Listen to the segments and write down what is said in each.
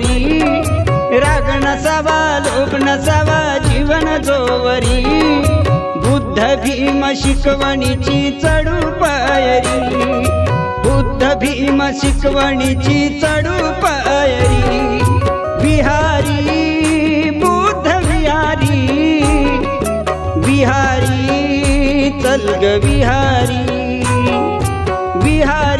जोवरी. राग नसावा लोभ नसावा जीवन जोवरी. बुद्ध भीम शिकवणीची चढू पायरी. बुद्ध भीम शिकवणीची चढू पायरी. विहारी बुद्ध विहारी. विहारी चल ग विहारी. विहारी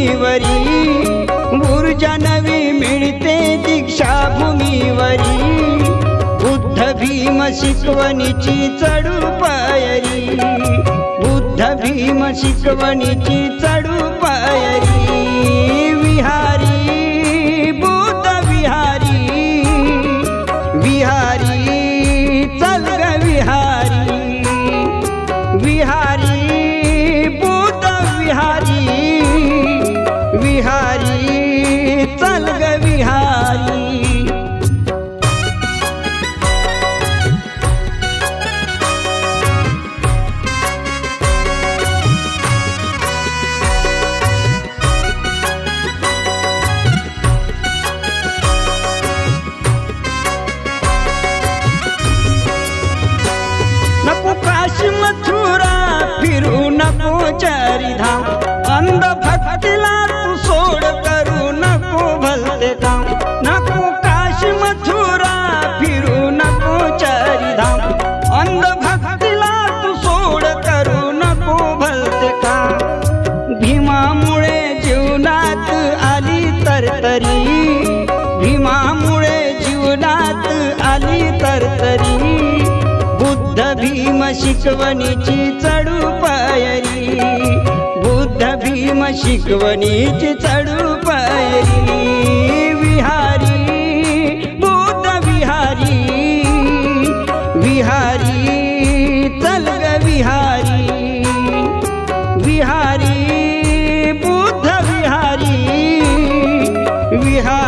भूमीवरी ऊर्जा नवी मिळते दीक्षा भूमीवरी बुद्ध भीम शिकवणीची चढू पायरी. बुद्ध भीम शिकवणीची चढू पायरी. विहार शिकवणीची चढू पायरी. बुद्ध भीम शिकवणीची चढू पायरी. विहारी बुद्ध विहारी. विहारी चल ग विहारी. विहारी बुद्ध विहारी. विहारी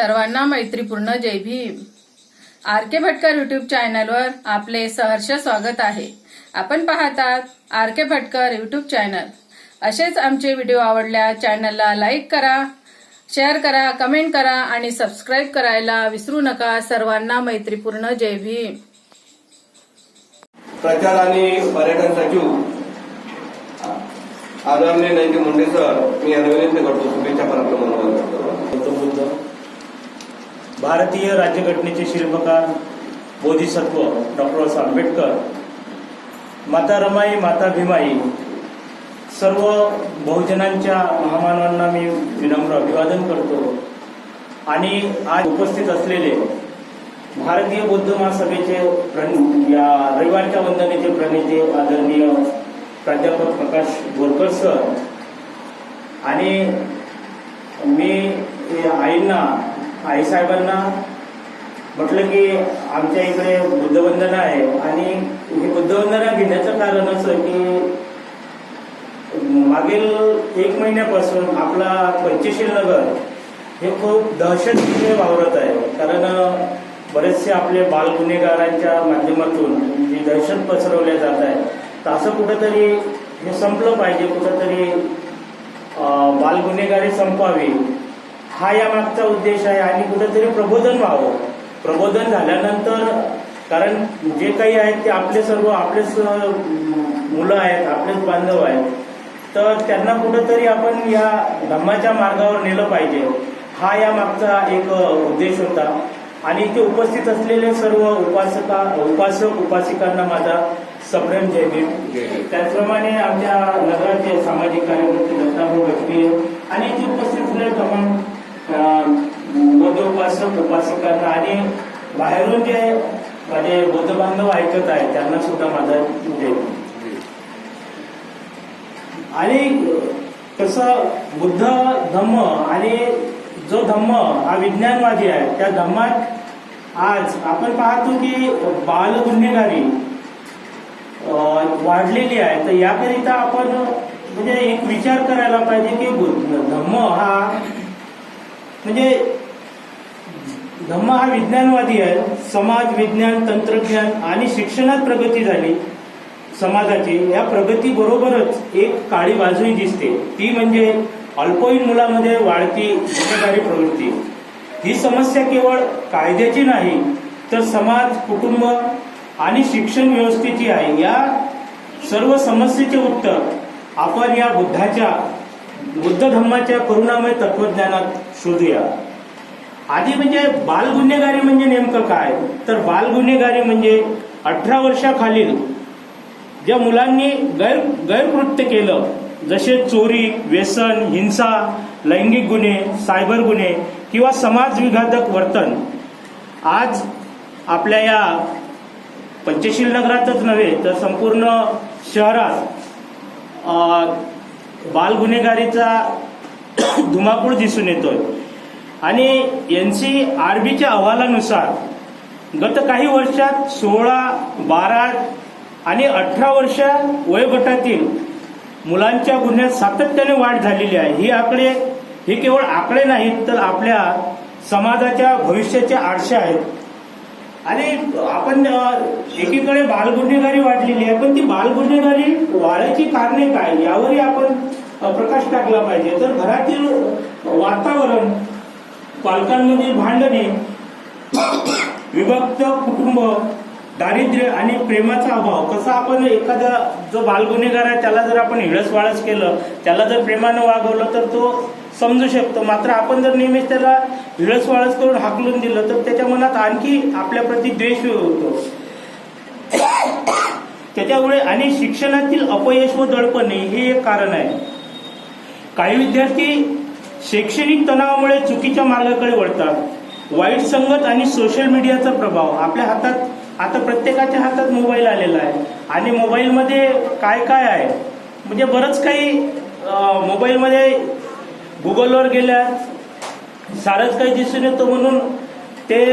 सर्वांना मैत्रीपूर्ण जय Bhim. R K Bhatkar YouTube चॅनलवर आपले सहर्ष स्वागत आहे. आपण पाहतात R K Bhatkar YouTube channel असेच आमचे व्हिडिओ आवडल्या चॅनलला लाईक करा शेअर करा कमेंट करा आणि सबस्क्राईब करायला विसरू नका. सर्वांना मैत्रीपूर्ण जय भीम. प्रचार आणि पर्यटन सचिव आदरणीय नरेंद्र मुंडे सर मी यांना करतो. शुभेच्छा प्राप्त मनोबल करतो गौतम बुद्ध भारतीय राज्यघटनेचे शिल्पकार बोधिसत्व डॉक्टर आंबेडकर माता रमाई माता भीमाई सर्व बहुजनांच्या महामानवांना मी विनम्र अभिवादन करतो. आणि आज उपस्थित असलेले भारतीय बौद्ध महासभेचे या रविवारच्या वंदनेचे प्रणेते आदरणीय प्राध्यापक प्रकाश बोरकर सर आणि मी आईंना आईसाहेबांना म्हटलं की आमच्या इकडे बुद्धवंदना आहे आणि ही बुद्धवंदना घेण्याचं कारण असं की मागील एक महिन्यापासून आपला पंचशील नगर हे खूप दहशतीने वावरत आहे. कारण बरेचसे आपले बाल गुन्हेगारांच्या माध्यमातून जी दहशत पसरवल्या जात आहे तर असं कुठंतरी हे संपलं पाहिजे कुठंतरी बाल गुन्हेगारी संपावी. हा या मागचा उद्देश आहे आणि कुठेतरी प्रबोधन व्हावं. प्रबोधन झाल्यानंतर कारण जे काही आहेत ते आपले सर्व आपलेच मुलं आहेत आपलेच बांधव आहेत. तर त्यांना कुठंतरी आपण या धम्माच्या मार्गावर नेलं पाहिजे. हा या मागचा एक उद्देश होता. आणि इथे उपस्थित असलेले सर्व उपासका उपासक उपासिकांना माझा सप्रेम जय भीम. त्याचप्रमाणे आमच्या नगराचे सामाजिक कार्यकर्ते दत्ताभाऊ गटके आणि इथे उपस्थित असलेले तमाम बौद्ध उपासक आणि बाहेरून जे माझे बौद्ध बांधव ऐकत आहे त्यांना सुद्धा माझा जय आणि कसं बुद्ध धम्म आणि जो धम्म हा विज्ञानवादी आहे त्या धम्मात आज आपण पाहतो की बाल गुन्हेगारी अं, वाढलेली आहे. तर याकरिता आपण म्हणजे एक विचार करायला पाहिजे की बुद्ध- धम्म हा म्हणजे धम्म हा विज्ञानवादी आहे. समाज विज्ञान तंत्रज्ञान आणि शिक्षणात प्रगती झाली. समाजाची. या प्रगती बरोबरच एक काळी बाजूही दिसते. ती म्हणजे अल्पवयीन मुलामध्ये वाढती गुन्हेगारी प्रवृत्ती. ही समस्या केवळ कायद्याची नाही तर समाज कुटुंब आणि शिक्षण व्यवस्थेची आहे. या सर्व समस्येचे उत्तर आपण या बुद्धाच्या बुद्ध धम्माच्या करुणामय तत्वज्ञानात शोधूया. आधी म्हणजे बाल गुन्हेगारी म्हणजे नेमकं काय? तर बाल गुन्हेगारी म्हणजे अठरा वर्षाखालील ज्या मुलांनी गैर गैरकृत्य केलं जसे चोरी व्यसन हिंसा लैंगिक गुन्हे सायबर गुन्हे किंवा समाजविघातक वर्तन आज आपल्या या पंचशील नगरातच नव्हे तर संपूर्ण शहरात बाल गुन्हेगारीचा धुमाकूळ दिसून येतोय. आणि एन सी आर बीच्या अहवालानुसार गत काही वर्षात सोळा बारा आणि अठरा वर्ष वयोगटातील मुलांच्या गुन्ह्यात सातत्याने वाढ झालेली आहे. ही आकडे हे केवळ आकडे नाहीत तर आपल्या समाजाच्या भविष्याचे आरसे आहेत. आणि आपण एकीकडे बालगुन्हेगारी वाढलेली आहे पण ती बालगुन्हेगारी वाढायची कारणे काय? यावरही आपण प्रकाश टाकला पाहिजे. तर घरातील वातावरण पालकांमधील भांडणे विभक्त कुटुंब दारिद्र्य आणि प्रेमाचा अभाव कसा आपण एखादा जो बालगुन्हेगार आहे त्याला जर आपण हिळस वाळस केलं त्याला जर प्रेमानं वागवलं तर तो समजू शकतो. मात्र आपण जर नेहमीच त्याला हिळस वाळस करून हाकलून दिलं तर त्याच्या मनात आणखी आपल्याप्रती द्वेष होतो. त्याच्यामुळे आणि शिक्षणातील अपयश व दडपणे हे एक कारण आहे. काही विद्यार्थी शैक्षणिक तणावामुळे चुकीच्या मार्गाकडे वळतात. वाईट संगत आणि सोशल मीडियाचा प्रभाव. आपल्या हातात आता प्रत्येकाच्या हातात मोबाईल आलेला आहे. आणि मोबाईलमध्ये काय काय आहे? म्हणजे बरंच काही मोबाईलमध्ये गुगलवर गेल्या सारंच काही दिसून येतो म्हणून ते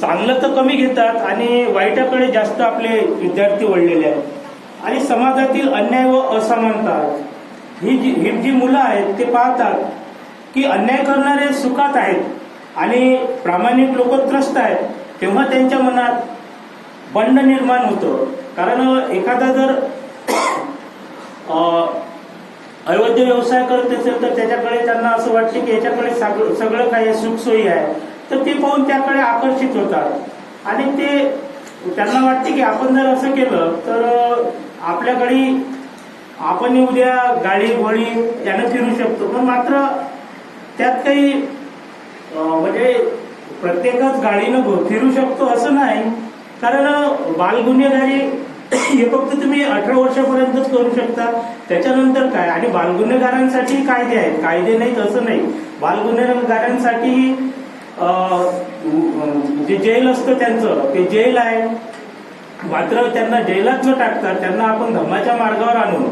चांगलं तर कमी घेतात आणि वाईटाकडे जास्त आपले विद्यार्थी वळलेले आहेत. आणि समाजातील अन्याय व असमानता ही जी ही जी मुलं आहेत ते पाहतात की अन्याय करणारे सुखात आहेत आणि प्रामाणिक लोक त्रस्त आहेत तेव्हा त्यांच्या मनात बंड निर्माण होतं. कारण एखादा जर अयोध्या व्यवसाय करत असेल तर त्याच्याकडे त्यांना असं वाटतं की याच्याकडे सगळं सगळं काही सुखसोयी आहे. तर ते पाहून त्याकडे आकर्षित होतात. आणि ते त्यांना वाटते की आपण जर असं केलं तर आपल्याकडे आपण उद्या गाडी घोडी यानं फिरू शकतो. पण मात्र त्यात काही म्हणजे प्रत्येकच गाडीनं फिरू शकतो असं नाही. कारण बालगुन्हेगारी हे फक्त तुम्ही अठरा वर्षापर्यंतच करू शकता. त्याच्यानंतर काय? आणि बालगुन्हेगारांसाठी कायदे आहेत. कायदे नाहीत असं नाही. बालगुन्हेगारांसाठी जे जेल असतं त्यांचं ते जेल आहे. मात्र त्यांना जेलात न टाकता त्यांना आपण धम्माच्या मार्गावर आणून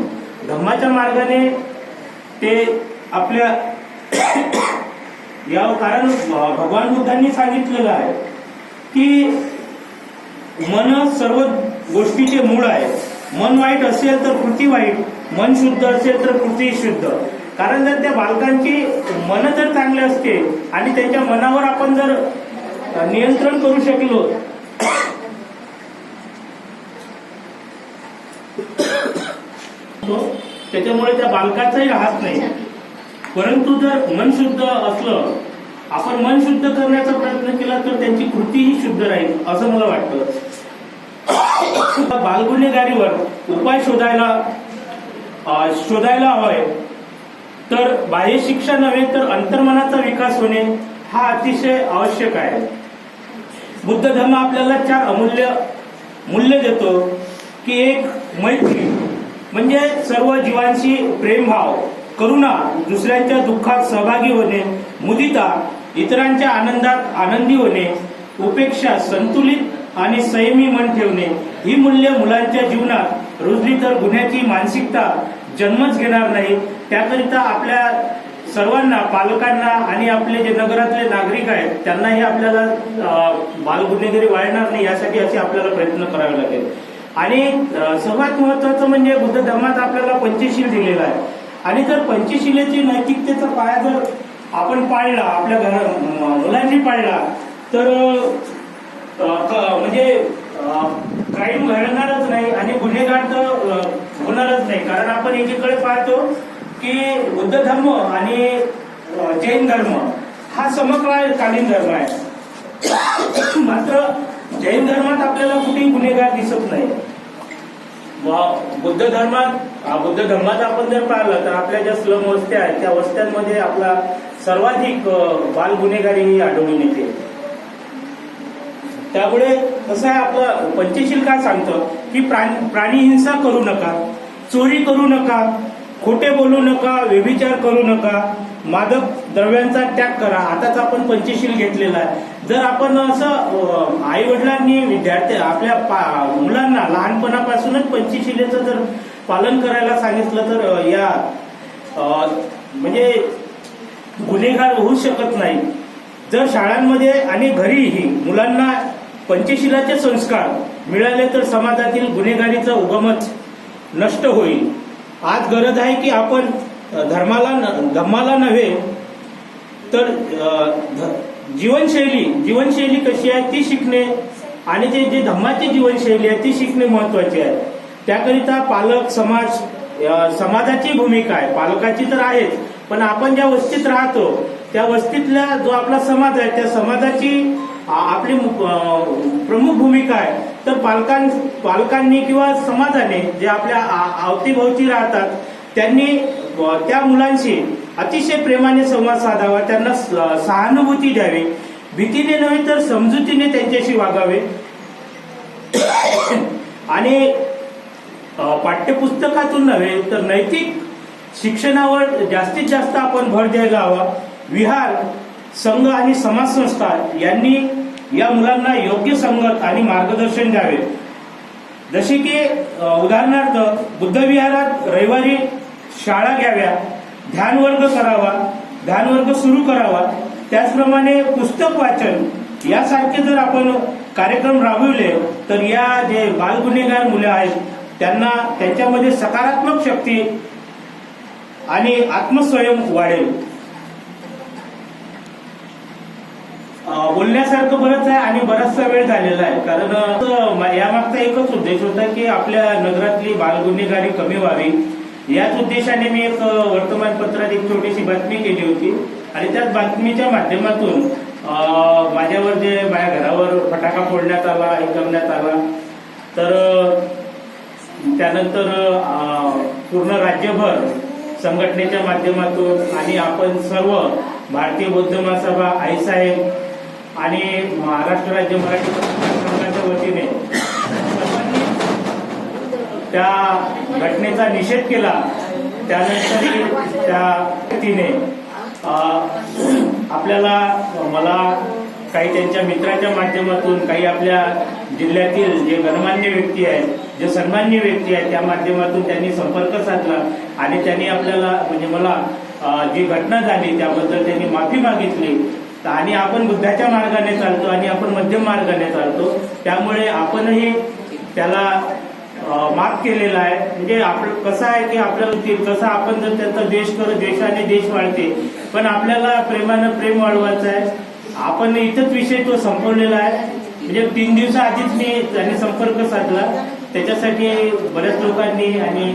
धम्माच्या मार्गाने ते आपल्या या कारण भगवान बुद्धांनी सांगितलेलं आहे की मन सर्व गोष्टीचे मूळ आहे. मन वाईट असेल तर कृती वाईट मन शुद्ध असेल तर कृती शुद्ध. कारण जर त्या बालकांची मन जर चांगले असते आणि त्यांच्या मनावर आपण जर नियंत्रण करू शकलो त्याच्यामुळे त्या बालकाचाही राहत नाही. परंतु जर मन शुद्ध असलं आपण मन शुद्ध करण्याचा प्रयत्न केला तर त्यांची कृतीही शुद्ध राहील असं मला वाटतं. बालगुन्हेगारीवर उपाय शोधायला शोधायला हवाय तर बाह्य शिक्षा नव्हे तर अंतर्मनाचा विकास होणे हा अतिशय आवश्यक आहे. बुद्ध धर्म आपल्याला चार अमूल्य मूल्य देतो की एक मैत्री म्हणजे सर्व जीवांशी प्रेमभाव करुणा दुसऱ्यांच्या दुःखात सहभागी होणे मुदिता इतरांच्या आनंदात आनंदी होणे उपेक्षा संतुलित आणि संयमी मन ठेवणे. ही मूल्य मुलांच्या जीवनात रुजली तर गुन्ह्याची मानसिकता जन्मच घेणार नाही. त्याकरिता आपल्या सर्वांना पालकांना आणि आपले जे नगरातले नागरिक आहेत त्यांनाही आपल्याला बालगुन्हेगिरी वाढणार नाही यासाठी असे आपल्याला प्रयत्न करावे लागेल. आणि सर्वात महत्वाचं म्हणजे बुद्ध धर्मात आपल्याला पंचशील दिलेला आहे. आणि जर पंचशिलेची नैतिकतेचा पाया जर आपण पाळला आपल्या घरा मुलांनी पाळला तर म्हणजे क्राईम घडणारच नाही आणि गुन्हेगार तर होणारच नाही. कारण आपण एकीकडे पाहतो की बुद्ध धर्म आणि जैन धर्म हा समकालीन धर्म आहे. मात्र जैन धर्मात आपल्याला कुठेही गुन्हेगार दिसत नाही. बुद्ध धर्मात बुद्ध धर्मात आपण जर पाहिलं तर आपल्या ज्या स्लम वस्त्या आहेत त्या वस्त्यांमध्ये आपला सर्वाधिक बाल गुन्हेगारी ही आढळून येते. त्यामुळे कसं आहे आपलं पंचशील काय सांगतं? की प्राणी प्राणी हिंसा करू नका चोरी करू नका खोटे बोलू नका व्यभिचार करू नका मादक द्रव्यांचा त्याग करा. आताच आपण पंचशील घेतलेला आहे. जर आपण असं आई वडिलांनी विद्यार्थी आपल्या पा- मुलांना लहानपणापासूनच पंचशिलेचं जर पालन करायला सांगितलं तर या म्हणजे गुन्हेगार होऊ शकत नाही. जर शाळांमध्ये आणि घरीही मुलांना पंचशिलाचे संस्कार मिळाले तर समाजातील गुन्हेगारीचा उगमच नष्ट होईल. आज गरज आहे की आपण धर्माला न- धम्माला नव्हे तर ध- जीवनशैली जीवनशैली कशी आहे ती शिकणे आणि ते जे धम्माची जीवनशैली आहे ती शिकणे महत्वाची आहे. त्याकरिता पालक समाज समाजाची भूमिका आहे. पालकाची तर आहेच पण आपण ज्या वस्तीत राहतो त्या वस्तीतल्या जो आपला समाज आहे त्या समाजाची आपली प्रमुख भूमिका आहे. तर पालकां पालकांनी किंवा समाजाने जे आपल्या आ- अवतीभोवती राहतात त्यांनी त्या मुलांशी अतिशय प्रेमाने संवाद साधावा त्यांना स- सहानुभूती द्यावी. भीतीने नव्हे तर समजुतीने त्यांच्याशी वागावे. आणि पाठ्यपुस्तकातून नव्हे तर नैतिक शिक्षणावर जास्तीत जास्त आपण भर द्यायला हवा. विहार संघ आणि समाज संस्था यांनी या मुलांना योग्य संगत आणि मार्गदर्शन द्यावे. जसे की उदाहरणार्थ बुद्धविहारात रविवारी शाळा घ्याव्या ध्यान वर्ग करावा ध्यान वर्ग सुरू करावा त्याचप्रमाणे पुस्तक वाचन यासारखे जर आपण कार्यक्रम राबविले तर या जे बालगुन्हेगार मुलं आहेत त्यांना त्यांच्यामध्ये सकारात्मक शक्ती आणि आत्मस्वयं वाढेल. बोलण्यासारखं बरंच आहे आणि बराचसा वेळ झालेला आहे. कारण यामागचा एकच उद्देश होता की आपल्या नगरातली बालगुन्हेगारी कमी व्हावी. याच उद्देशाने मी एक वर्तमानपत्रात एक छोटीशी बातमी केली होती. आणि त्याच बातमीच्या माध्यमातून माझ्यावर जे माझ्या घरावर फटाका फोडण्यात आला हे करण्यात आला. तर त्यानंतर पूर्ण राज्यभर संघटनेच्या माध्यमातून आणि आपण सर्व भारतीय बौद्ध महासभा आईसाहेब आणि महाराष्ट्र राज्य मराठी संघाच्या वतीने त्या घटनेचा निषेध केला. त्यानंतर त्या व्यक्तीने आपल्याला मला काही त्यांच्या मित्राच्या माध्यमातून काही आपल्या जिल्ह्यातील जे गणमान्य व्यक्ती आहेत जे सन्मान्य व्यक्ती आहेत त्या माध्यमातून त्यांनी संपर्क साधला आणि त्यांनी आपल्याला म्हणजे मला जी घटना झाली त्याबद्दल त्यांनी माफी मागितली. आणि आपण बुद्धाच्या मार्गाने चालतो आणि आपण मध्यम मार्गाने चालतो. त्यामुळे आपणही त्याला माफ केलेला आहे. म्हणजे आपलं कसं आहे की आपल्याला कसं आपण जर त्यांचा देश करत देशाने देश वाढते. पण आपल्याला प्रेमानं प्रेम वाढवायचं आहे. आपण इथंच विषय तो संपवलेला आहे. म्हणजे तीन दिवसाआधीच मी त्याने संपर्क साधला. त्याच्यासाठी बऱ्याच लोकांनी आणि